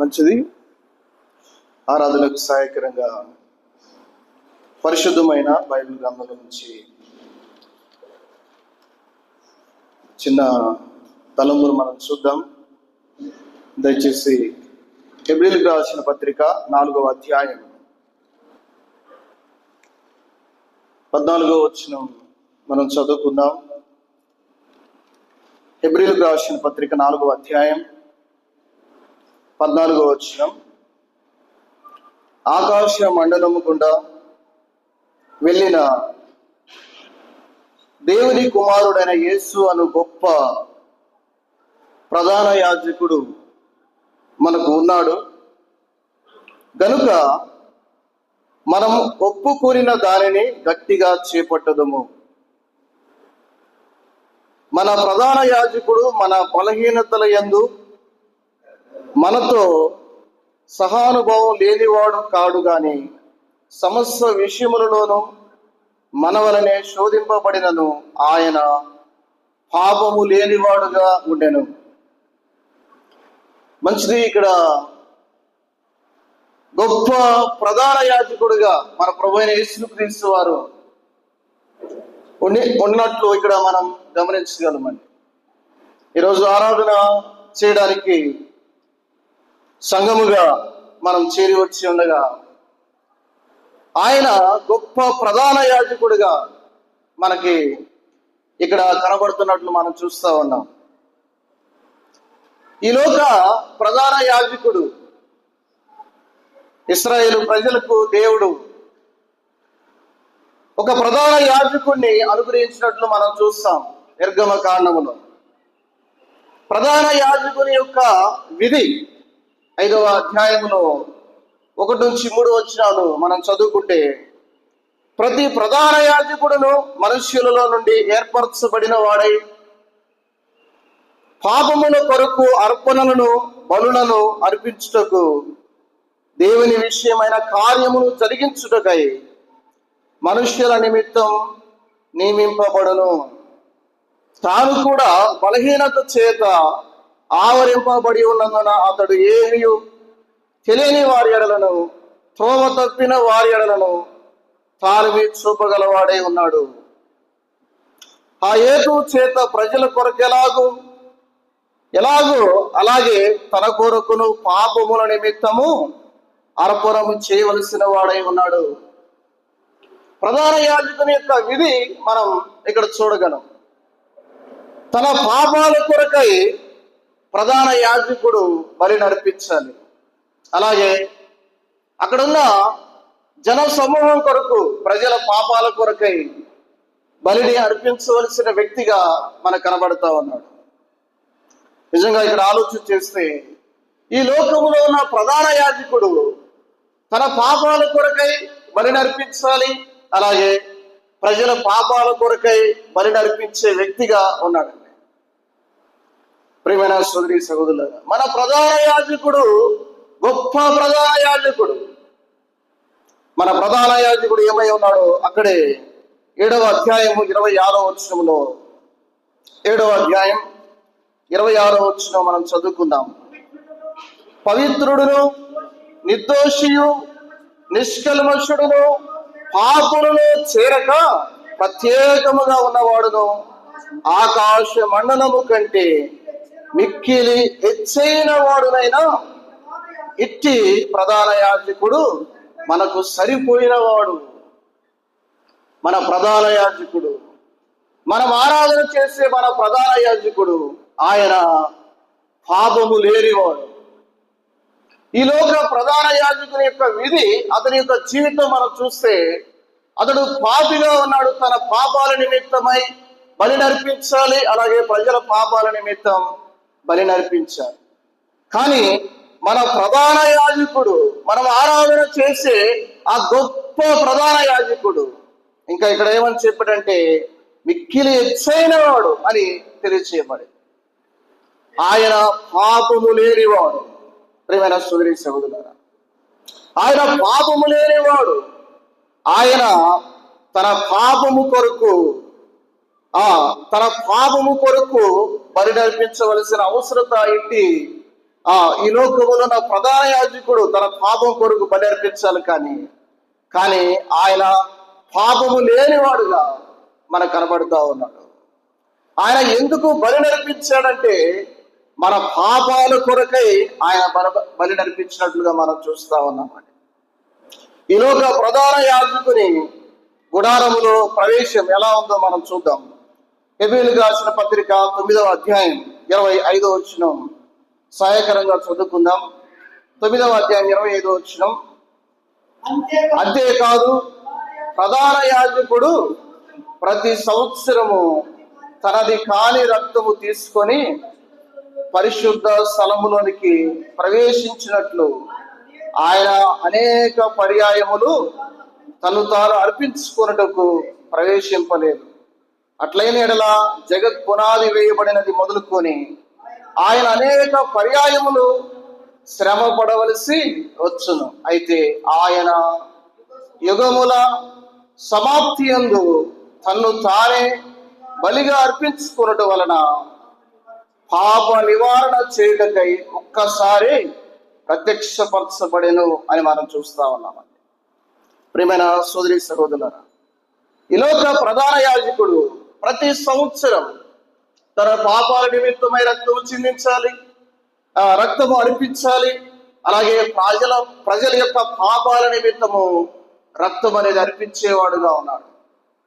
మంచిది. ఆరాధనకు సహాయకరంగా పరిశుద్ధమైన బైబిల్ గ్రంథం నుంచి చిన్న తలంబులు మనం చూద్దాం. దయచేసి ఎబ్రిల్కి రాసిన పత్రిక నాలుగవ అధ్యాయం పద్నాలుగో వచ్చిన మనం చదువుకుందాం. ఎబ్రిల్కి రాసిన పత్రిక నాలుగవ అధ్యాయం పద్నాలుగో వచ్చిన ఆకాశ మండలము గుండా వెళ్ళిన దేవుని కుమారుడైన యేసు అను గొప్ప ప్రధాన యాజకుడు మనకు ఉన్నాడు. గనుక మనం ఒప్పుకూరిన దానిని గట్టిగా చేపట్టదము. మన ప్రధాన యాజకుడు మన బలహీనతల యందు మనతో సహానుభావం లేనివాడు కాడు గాని సమస్త విషయములలోనూ మన వలనే శోధింపబడినను ఆయన పాపము లేనివాడుగా ఉండెను. మంచిది ఇక్కడ గొప్ప ప్రధాన యాజకుడుగా మన ప్రభు అయిన యేసుక్రీస్తు వారు ఉండి ఉన్నట్లు ఇక్కడ మనం గమనించగలమండి. ఈరోజు ఆరాధన చేయడానికి సంఘముగా మనం చేరి వచ్చి ఉండగా ఆయన గొప్ప ప్రధాన యాజకుడిగా మనకి ఇక్కడ కనబడుతున్నట్లు మనం చూస్తా ఉన్నాం. ఈ లోక ప్రధాన యాజకుడు ఇస్రాయేల్ ప్రజలకు దేవుడు. ఒక ప్రధాన యాజకుడిని అనుగ్రహించినట్లు మనం చూస్తాం నిర్గమ కాండములో. ప్రధాన యాజకుని యొక్క విధి ఐదవ అధ్యాయంలో ఒకటి నుంచి మూడు వచ్చినాలు మనం చదువుకుంటే ప్రతి ప్రధాన యాజకుడును మనుష్యులలో నుండి ఏర్పరచబడిన వాడై పాపముల కొరకు అర్పణలను బలులను అర్పించుటకు దేవుని విషయమైన కార్యమును జరిగించుటకై మనుష్యుల నిమిత్తం నియమింపబడును. తాను కూడా బలహీనత చేత ఆవరింపబడి ఉన్నందున అతడు ఏమీ తెలియని వారి ఎడలను త్రోవ తప్పిన వారి ఎడలను తాలిమి చూపగలవాడే చూపగలవాడై ఉన్నాడు. ఆ ఏటు చేత ప్రజల కొరకు ఎలాగూ ఎలాగో అలాగే తన కొరకును పాపముల నిమిత్తము అర్పణము చేయవలసిన వాడై ఉన్నాడు. ప్రధాన యాజకుని యొక్క విధి మనం ఇక్కడ చూడగలం. తన పాపాల కొరకై ప్రధాన యాజకుడు బలి నడిపించాలి. అలాగే అక్కడున్న జన సమూహం కొరకు ప్రజల పాపాల కొరకై బలిని అర్పించవలసిన వ్యక్తిగా మనకు కనబడతా ఉన్నాడు. నిజంగా ఇక్కడ ఆలోచన చేస్తే ఈ లోకంలో ఉన్న ప్రధాన యాజకుడు తన పాపాల కొరకై బలి నర్పించాలి. అలాగే ప్రజల పాపాల కొరకై బలి నర్పించే వ్యక్తిగా ఉన్నాడు. ప్రియమైన సోదరి సహోదరులారా మన ప్రధాన యాజకుడు గొప్ప ప్రధాన యాజకుడు. మన ప్రధాన యాజకుడు ఏమై ఉన్నాడో అక్కడే ఏడవ అధ్యాయము ఇరవై ఆరో వచనంలో ఏడవ అధ్యాయం ఇరవై ఆరో వచ్చిన మనం చదువుకుందాం. పవిత్రుడును నిర్దోషియు నిష్కల్మషుడును పాపులను చేరక ప్రత్యేకముగా ఉన్నవాడును ఆకాశ మండలము కంటే మిక్కిలి హెచ్చైన వాడునైనా ఇట్టి ప్రధాన యాజకుడు మనకు సరిపోయిన వాడు మన ప్రధాన యాజకుడు మనం ఆరాధన చేసే మన ప్రధాన యాజకుడు ఆయన పాపము లేనివాడు. ఈ లోక ప్రధాన యాజకుని యొక్క విధి అతని యొక్క జీవితం మనం చూస్తే అతడు పాపిగా ఉన్నాడు. తన పాపాల నిమిత్తమై బలి నర్పించాలి అలాగే ప్రజల పాపాల నిమిత్తం బలి నర్పించారు కానీ మన ప్రధాన యాజకుడు మనం ఆరాధన చేసే ఆ గొప్ప ప్రధాన యాజకుడు ఇంకా ఇక్కడ ఏమని చెప్పాడంటే మిక్కిలి ఎచ్చైన వాడు అని తెలియచేయబడి ఆయన పాపము లేనివాడు. ప్రేమైన సుదరి సహోదరులారా ఆయన పాపము లేనివాడు. ఆయన తన పాపము కొరకు ఆ తన పాపము కొరకు బలి అవసరత ఏంటి? ఆ ఈ లోకములో ప్రధాన యాజకుడు తన పాపం కొరకు బలి అర్పించాలి కానీ కానీ ఆయన పాపము లేనివాడుగా మనకు కనబడుతూ ఉన్నాడు. ఆయన ఎందుకు బలి నడిపించాడంటే మన పాపాల కొరకై ఆయన బలి నడిపించినట్లుగా మనం చూస్తా ఉన్నామండి ఈలోక ప్రధాన యాజకుని గుడారములో ప్రవేశం ఎలా ఉందో మనం చూద్దాం. ఎబిలు రాసిన పత్రిక తొమ్మిదవ అధ్యాయం ఇరవై ఐదో వచ్చినం సహాయకరంగా చదువుకుందాం. తొమ్మిదవ అధ్యాయం ఇరవై ఐదో వచ్చినం అంతేకాదు అంతేకాదు ప్రధాన యాజకుడు ప్రతి సంవత్సరము తనది కాని రక్తము తీసుకొని పరిశుద్ధ స్థలములోనికి ప్రవేశించినట్లు ఆయన అనేక పర్యాయములు తను తాను అర్పించుకున్నటకు ప్రవేశింపలేదు. అట్లైన ఎడల జగత్ పునాది వేయబడినది మొదలుకొని ఆయన అనేక పర్యాయములు శ్రమ పడవలసి వచ్చును. అయితే ఆయన యుగముల సమాప్తి యందు తన్ను తానే బలిగా అర్పించుకున్నట వలన పాప నివారణ చేయటకై ఒక్కసారి ప్రత్యక్షపరచబడెను అని మనం చూస్తా ఉన్నామండి. ప్రియమైన సోదరి సహోదరులారా ఈ ప్రధాన యాజకుడు ప్రతి సంవత్సరం తన పాపాల నిమిత్తమై రక్తము చిందించాలి. ఆ రక్తము అర్పించాలి. అలాగే ప్రజల ప్రజల యొక్క పాపాల నిమిత్తము రక్తం అనేది అర్పించేవాడుగా ఉన్నాడు.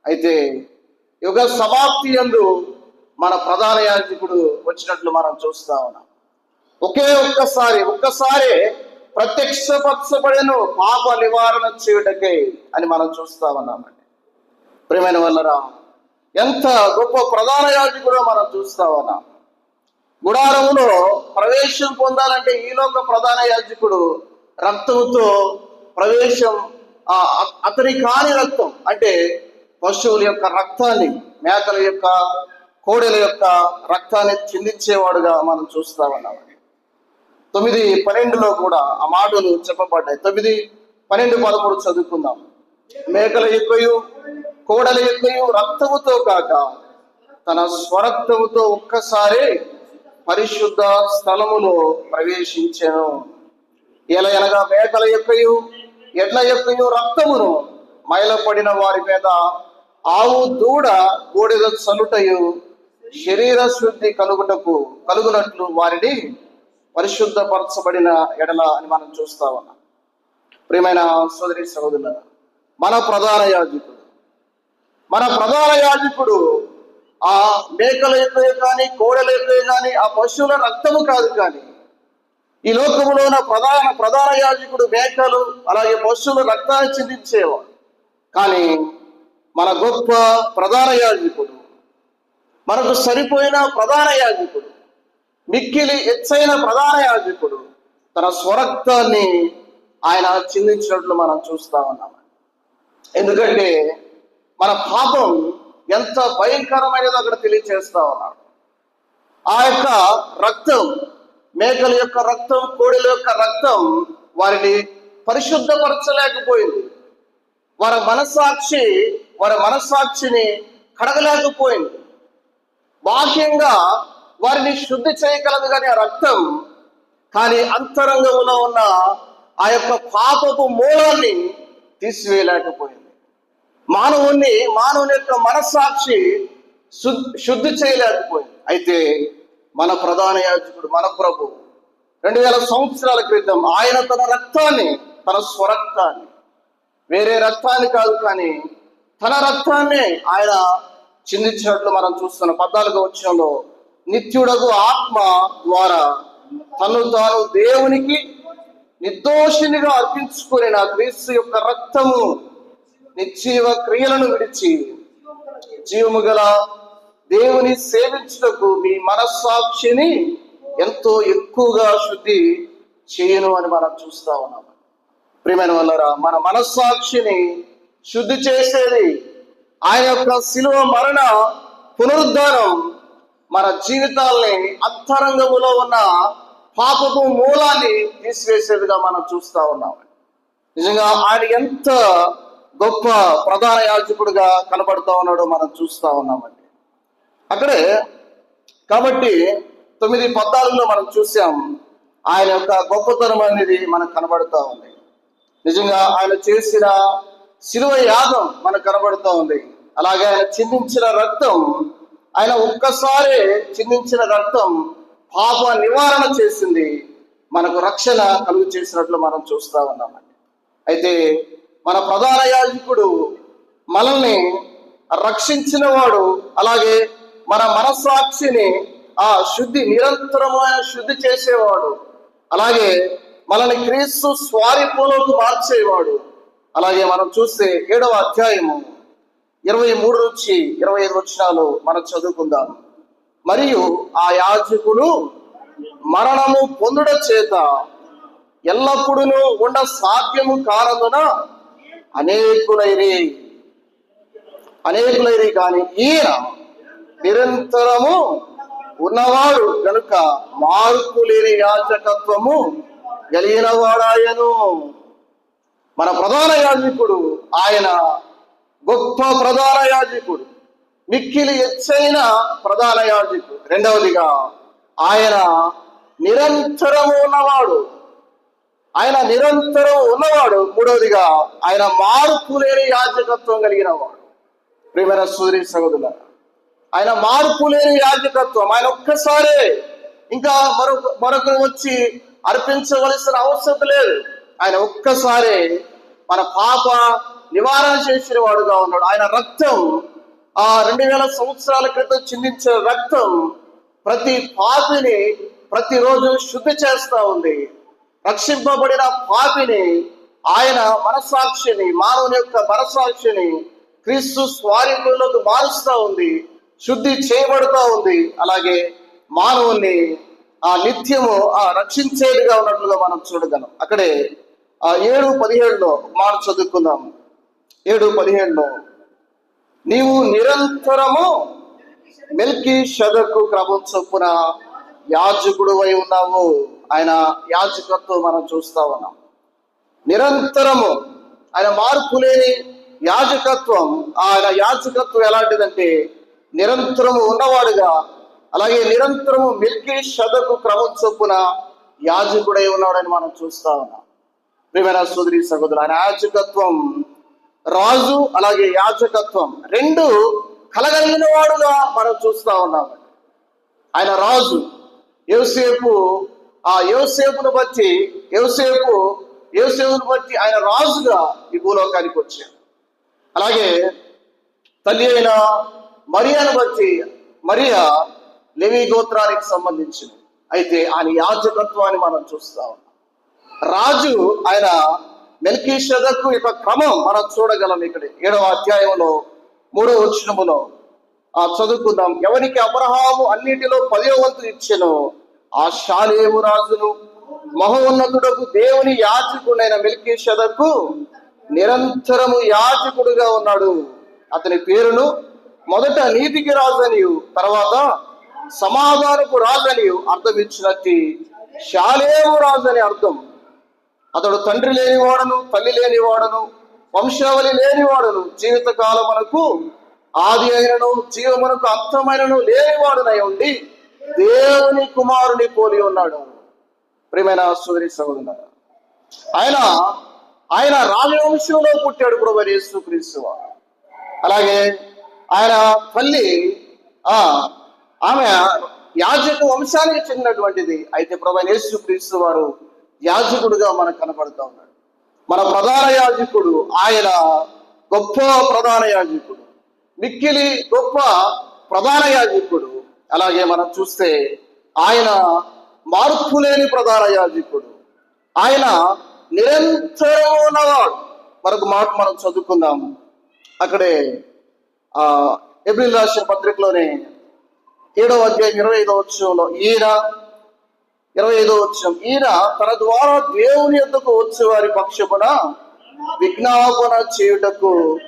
అయితే యుగ సమాప్తి యందు మన ప్రధాన యాజకుడు వచ్చినట్లు మనం చూస్తా ఉన్నాం. ఒకే ఒక్కసారి ఒక్కసారి ప్రత్యక్షపరచబడెను పాప నివారణ చేయుటకే అని మనం చూస్తా ఉన్నామండి. ప్రేమైన వల్లరా ఎంత గొప్ప ప్రధాన యాజకుడో మనం చూస్తామన్న గుడారంలో గుడారములో ప్రవేశం పొందాలంటే ఈలోక ప్రధాన యాజకుడు రక్తంతో ప్రవేశం అతని కాని రక్తం అంటే పశువుల యొక్క రక్తాన్ని మేకల యొక్క కోడెల యొక్క రక్తాన్ని చిందించేవాడుగా మనం చూస్తామన్నా తొమ్మిది పన్నెండులో కూడా ఆ మాటలు చెప్పబడ్డాయి. తొమ్మిది పన్నెండు పదమూడు చదువుకుందాం. మేకల యొక్కయు కోడల యొక్కయు రక్తముతో కాక తన స్వరక్తముతో ఒక్కసారి పరిశుద్ధ స్థలములో ప్రవేశించాను. ఎలా అనగా మేకల యొక్కయు ఎడ్ల యొక్కయు రక్తమును మైలపడిన వారి మీద ఆవు దూడ బూడిద చలుటయు శరీర శుద్ధి కలుగుటకు కలుగునట్లు వారిని పరిశుద్ధపరచబడిన ఎడల అని మనం చూస్తా ఉన్నాం. ప్రియమైన సోదరి సహోదరుల మన ప్రధాన యాజకుడు మన ప్రధాన యాజకుడు ఆ మేకల యొక్క కానీ కోడల యొక్క కానీ ఆ పశువుల రక్తము కాదు కానీ ఈ లోకంలో ఉన్న ప్రధాన ప్రధాన యాజకుడు మేకలు అలాగే పశువుల రక్తాన్ని చిందించేవాడు. కానీ మన గొప్ప ప్రధాన యాజకుడు మనకు సరిపోయిన ప్రధాన యాజకుడు మిక్కిలి ఎచ్చైన ప్రధాన యాజకుడు తన స్వరక్తాన్ని ఆయన చిందించినట్లు మనం చూస్తా ఉన్నాం. ఎందుకంటే మన పాపం ఎంత భయంకరమైనదో అక్కడ తెలియచేస్తా ఉన్నాడు. ఆ యొక్క రక్తం మేకల యొక్క రక్తం కోడిల యొక్క రక్తం వారిని పరిశుద్ధపరచలేకపోయింది. వారి మనస్సాక్షి వారి మనస్సాక్షిని కడగలేకపోయింది. బాహ్యంగా వారిని శుద్ధి చేయగలదు కానీ ఆ రక్తం కానీ అంతరంగంలో ఉన్న ఆ యొక్క పాపపు మూలాన్ని తీసివేయలేకపోయింది. మానవుణ్ణి మానవుని యొక్క మనస్సాక్షి శుద్ధి శుద్ధి చేయలేకపోయింది. అయితే మన ప్రధాన యాజకుడు మన ప్రభు రెండు వేల సంవత్సరాల క్రితం ఆయన తన రక్తాన్ని తన స్వరక్తాన్ని వేరే రక్తాన్ని కాదు కానీ తన రక్తాన్ని ఆయన చిందించినట్లు మనం చూస్తున్నాం. పద్నాలుగో వచ్చంలో నిత్యుడకు ఆత్మ ద్వారా తను తాను దేవునికి నిర్దోషినిగా అర్పించుకుని నా క్రీస్తు యొక్క రక్తము నిశ్చీవ క్రియలను విడిచి జీవము గల దేవుని సేవించుటకు మీ మనస్సాక్షిని ఎంతో ఎక్కువగా శుద్ధి చేయను అని మనం చూస్తా ఉన్నాం. ప్రియమైన వల్లరా మన మనస్సాక్షిని శుద్ధి చేసేది ఆయన యొక్క శిలువ మరణ పునరుద్ధానం మన జీవితాల్ని అంతరంగములో ఉన్న పాపపు మూలాన్ని తీసివేసేదిగా మనం చూస్తా ఉన్నాం. నిజంగా ఆయన ఎంత గొప్ప ప్రధాన యాజకుడుగా కనబడుతూ ఉన్నాడు మనం చూస్తా ఉన్నామండి. అక్కడే కాబట్టి తొమ్మిది పద్నాలుగులో మనం చూసాం ఆయన యొక్క గొప్పతనం అనేది మనకు కనబడుతూ ఉంది. నిజంగా ఆయన చేసిన శిలువ యాగం మనకు కనబడుతూ ఉంది. అలాగే ఆయన చిందించిన రక్తం ఆయన ఒక్కసారి చిందించిన రక్తం పాప నివారణ చేసింది మనకు రక్షణ కలుగు చేసినట్లు మనం చూస్తా ఉన్నామండి. అయితే మన ప్రధాన యాజకుడు మనల్ని రక్షించిన వాడు అలాగే మన మనస్సాక్షిని ఆ శుద్ధి నిరంతరమైన శుద్ధి చేసేవాడు. అలాగే మనల్ని క్రీస్తు స్వారిపోలోకి మార్చేవాడు. అలాగే మనం చూస్తే ఏడవ అధ్యాయము ఇరవై మూడు నుంచి ఇరవై ఐదు వచ్చినాలు మనం చదువుకుందాం. మరియు ఆ యాజకుడు మరణము పొందుట చేత ఎల్లప్పుడూ ఉండ సాధ్యము కానందున అనేకులైరి అనేకులైరి కానీ ఈయన నిరంతరము ఉన్నవాడు కనుక మార్పు లేని యాచకత్వము కలిగిన వాడాయను మన ప్రధాన యాజకుడు ఆయన గొప్ప ప్రధాన యాజకుడు మిక్కిలి ఎచ్చైన ప్రధాన యాజకుడు. రెండవదిగా ఆయన నిరంతరము ఉన్నవాడు ఆయన నిరంతరం ఉన్నవాడు. మూడవదిగా ఆయన మార్పు లేని యాజకత్వం కలిగిన వాడు. ప్రేమైన సూర్య సహోదరుల ఆయన మార్పు లేని యాజకత్వం. ఆయన ఒక్కసారే ఇంకా మరొక మరొకరు వచ్చి అర్పించవలసిన అవసరం లేదు. ఆయన ఒక్కసారే మన పాప నివారణ చేసిన వాడుగా ఉన్నాడు. ఆయన రక్తం ఆ రెండు వేల సంవత్సరాల క్రితం చిందించిన రక్తం ప్రతి పాపిని ప్రతిరోజు శుద్ధి చేస్తా ఉంది. రక్షింపబడిన పాపిని ఆయన మనసాక్షిని మానవుని యొక్క మనసాక్షిని క్రీస్తు స్వారీకులకు మారుస్తూ ఉంది శుద్ధి చేయబడుతూ ఉంది. అలాగే మానవుని ఆ నిత్యము ఆ రక్షించేదిగా ఉన్నట్లుగా మనం చూడగలం. అక్కడే ఆ ఏడు పదిహేడులో మాట చదువుకుందాం. ఏడు పదిహేడులో నీవు నిరంతరము మెల్కి షదకు క్రమం చొప్పున యాజకుడు అయి ఉన్నావు. ఆయన యాజకత్వం మనం చూస్తా ఉన్నాం. నిరంతరము ఆయన మార్పు లేని యాజకత్వం ఆయన యాజకత్వం ఎలాంటిదంటే నిరంతరము ఉన్నవాడుగా అలాగే నిరంతరము మిల్కి షదకు క్రమం చొప్పున యాజకుడై ఉన్నాడని మనం చూస్తా ఉన్నాం. ప్రియమైన సోదరి సహోదరు ఆయన యాజకత్వం రాజు అలాగే యాజకత్వం రెండు కలగలిగిన వాడుగా మనం చూస్తా ఉన్నాం. ఆయన రాజు యోసేపు ఆ యోసేపును బట్టి యోసేపు యోసేపును బట్టి ఆయన రాజుగా ఈ భూలోకానికి వచ్చాడు. అలాగే తల్లి అయిన మరియాను బట్టి మరియా లెవి గోత్రానికి సంబంధించింది. అయితే ఆయన యాజకత్వాన్ని మనం చూస్తా ఉన్నాం. రాజు ఆయన మెల్కీషదకు యొక్క క్రమం మనం చూడగలం ఇక్కడ. ఏడవ అధ్యాయంలో మూడవ వచ్చినములో ఆ చదువుకుందాం. ఎవరికి అబ్రహాము అన్నిటిలో పదో వంతు ఇచ్చెను ఆ శాలేము రాజును మహోన్నతుడకు దేవుని యాజకుడైన మెల్కీషదకు నిరంతరము యాజకుడుగా ఉన్నాడు. అతని పేరును మొదట నీతికి రాజనియు తర్వాత సమాధానపు రాజనియు అర్థం ఇచ్చినట్టు రాజు రాజని అర్థం. అతడు తండ్రి లేనివాడను తల్లి లేనివాడను వంశావళి లేనివాడను జీవితకాలమునకు ఆది అయినను జీవమునకు అంతమైనను లేనివాడునై ఉండి దేవుని కుమారుని పోలి ఉన్నాడు. ప్రేమైన సోదరి సహోదరు ఆయన ఆయన రాజవంశంలో పుట్టాడు ప్రభు యేసు అలాగే ఆయన తల్లి ఆ ఆమె యాజక వంశానికి చెందినటువంటిది. అయితే ప్రభు యేసు క్రీస్తు వారు యాజకుడుగా మనకు కనపడుతూ ఉన్నాడు. మన ప్రధాన యాజకుడు ఆయన గొప్ప ప్రధాన యాజకుడు. మిక్కిలి గొప్ప ప్రధాన యాజకుడు. అలాగే మనం చూస్తే ఆయన మార్పు లేని ప్రధాన యాజకుడు. ఆయన నిరంతరం ఉన్నవాడు మరొక మాట మనం చదువుకుందాం అక్కడే ఆ ఏప్రిల్ రాసిన పత్రికలోనే ఏడవ అధ్యాయం ఇరవై ఐదో వచ్చంలో ఈయన ఇరవై ఐదో వచ్చం ఈయన తన ద్వారా దేవుని ఎందుకు వచ్చే వారి పక్షమున విజ్ఞాపన చేయుటకు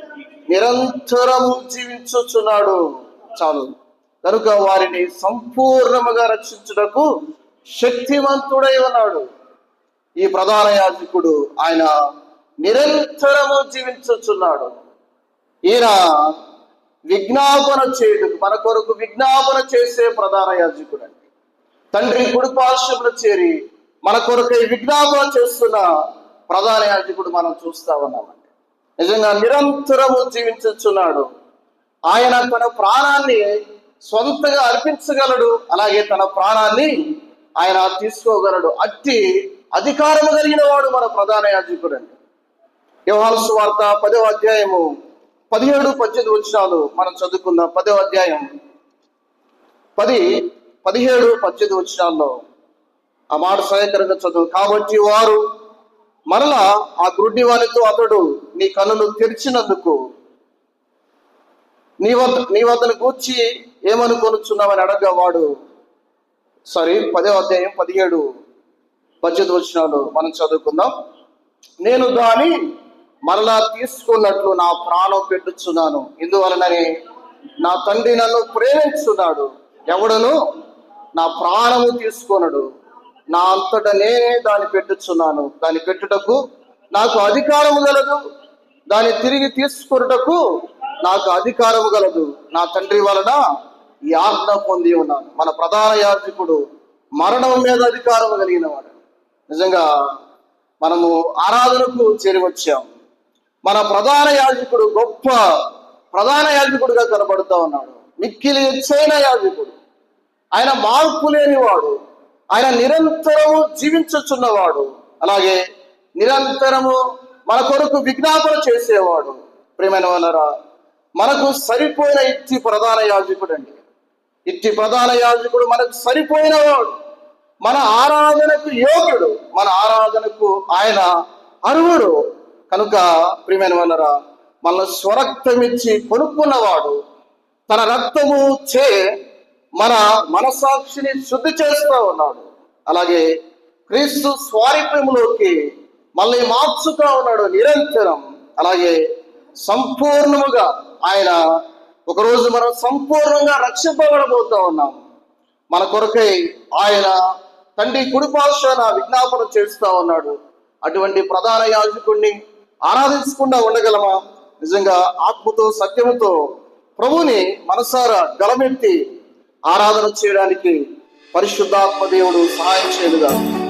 నిరంతరము జీవించుచున్నాడు. చాలు. కనుక వారిని సంపూర్ణముగా రక్షించుటకు శక్తివంతుడై ఉన్నాడు. ఈ ప్రధాన యాజకుడు ఆయన నిరంతరము జీవించుచున్నాడు. ఈయన విజ్ఞాపన చేయుటకు మన కొరకు విజ్ఞాపన చేసే ప్రధాన యాజకుడు అండి. తండ్రి కుడిపార్శ్వములు చేరి మన కొరకై విజ్ఞాపన చేస్తున్న ప్రధాన యాజకుడు మనం చూస్తా ఉన్నామండి. నిజంగా నిరంతరము జీవించుచున్నాడు. ఆయన తన ప్రాణాన్ని సొంతగా అర్పించగలడు. అలాగే తన ప్రాణాన్ని ఆయన తీసుకోగలడు. అట్టి అధికారము కలిగిన వాడు మన ప్రధాన యాజకుడు అండి. యోహాను వార్త పదవ అధ్యాయము పదిహేడు పద్దెనిమిది వచ్చినాలు మనం చదువుకుందాం. పదవ అధ్యాయం పది పదిహేడు పద్దెనిమిది వచ్చినాల్లో ఆ మాట సహాయకరంగా చదువు. కాబట్టి వారు మరలా ఆ గుడ్డి వానితో అతడు నీ కన్నులు తెరిచినందుకు నీ వద్ద నీ వద్దను గూర్చి ఏమనుకొనుచున్నావని అడగ వాడు సారీ పదో అధ్యాయం పదిహేడు బడ్జెట్ వచ్చినాడు మనం చదువుకుందాం. నేను దాని మరలా తీసుకున్నట్లు నా ప్రాణం పెట్టుచున్నాను. ఇందువలనని నా తండ్రి నన్ను ప్రేమించున్నాడు. ఎవడను? నా ప్రాణము తీసుకొనడు. నా అంతట నేనే దాన్ని పెట్టుచున్నాను. దాన్ని పెట్టుటకు నాకు అధికారము గలదు. దాన్ని తిరిగి తీసుకొనుటకు నాకు అధికారము గలదు. నా తండ్రి వలన ఈ ఆజ్ఞ పొంది ఉన్నాను. మన ప్రధాన యాజకుడు మరణం మీద అధికారం కలిగిన వాడు నిజంగా మనము ఆరాధనకు చేరివచ్చాము మన ప్రధాన యాజకుడు గొప్ప ప్రధాన యాజకుడుగా కనబడుతూ ఉన్నాడు. మిక్కిలి ఎచ్చైన యాజకుడు. ఆయన మార్పు లేనివాడు. ఆయన నిరంతరము జీవించుచున్నవాడు. అలాగే నిరంతరము మన కొరకు విజ్ఞాపన చేసేవాడు. ప్రేమైన వాళ్ళరా మనకు సరిపోయిన ఇట్టి ప్రధాన యాజకుడు అండి. ఇట్టి ప్రధాన యాజకుడు మనకు సరిపోయినవాడు మన ఆరాధనకు యోగుడు మన ఆరాధనకు ఆయన అరువుడు కనుక ప్రియమైన వాళ్ళరా మన స్వరక్తమిచ్చి కొనుక్కున్నవాడు తన రక్తము చే మన మనసాక్షిని శుద్ధి చేస్తూ ఉన్నాడు. అలాగే క్రీస్తు స్వారీప్యములోకి మళ్ళీ మార్చుతూ ఉన్నాడు నిరంతరం. అలాగే సంపూర్ణముగా ఆయన ఒకరోజు మనం సంపూర్ణంగా రక్షింపబడబోతూ ఉన్నాం. మన కొరకై ఆయన తండ్రి కుడిపార్శ్వన విజ్ఞాపన చేస్తూ ఉన్నాడు. అటువంటి ప్రధాన యాజకుడిని ఆరాధించకుండా ఉండగలమా? నిజంగా ఆత్మతో సత్యముతో ప్రభుని మనసారా గలమెత్తి ఆరాధన చేయడానికి పరిశుద్ధాత్మ దేవుడు సహాయం చేయదుగా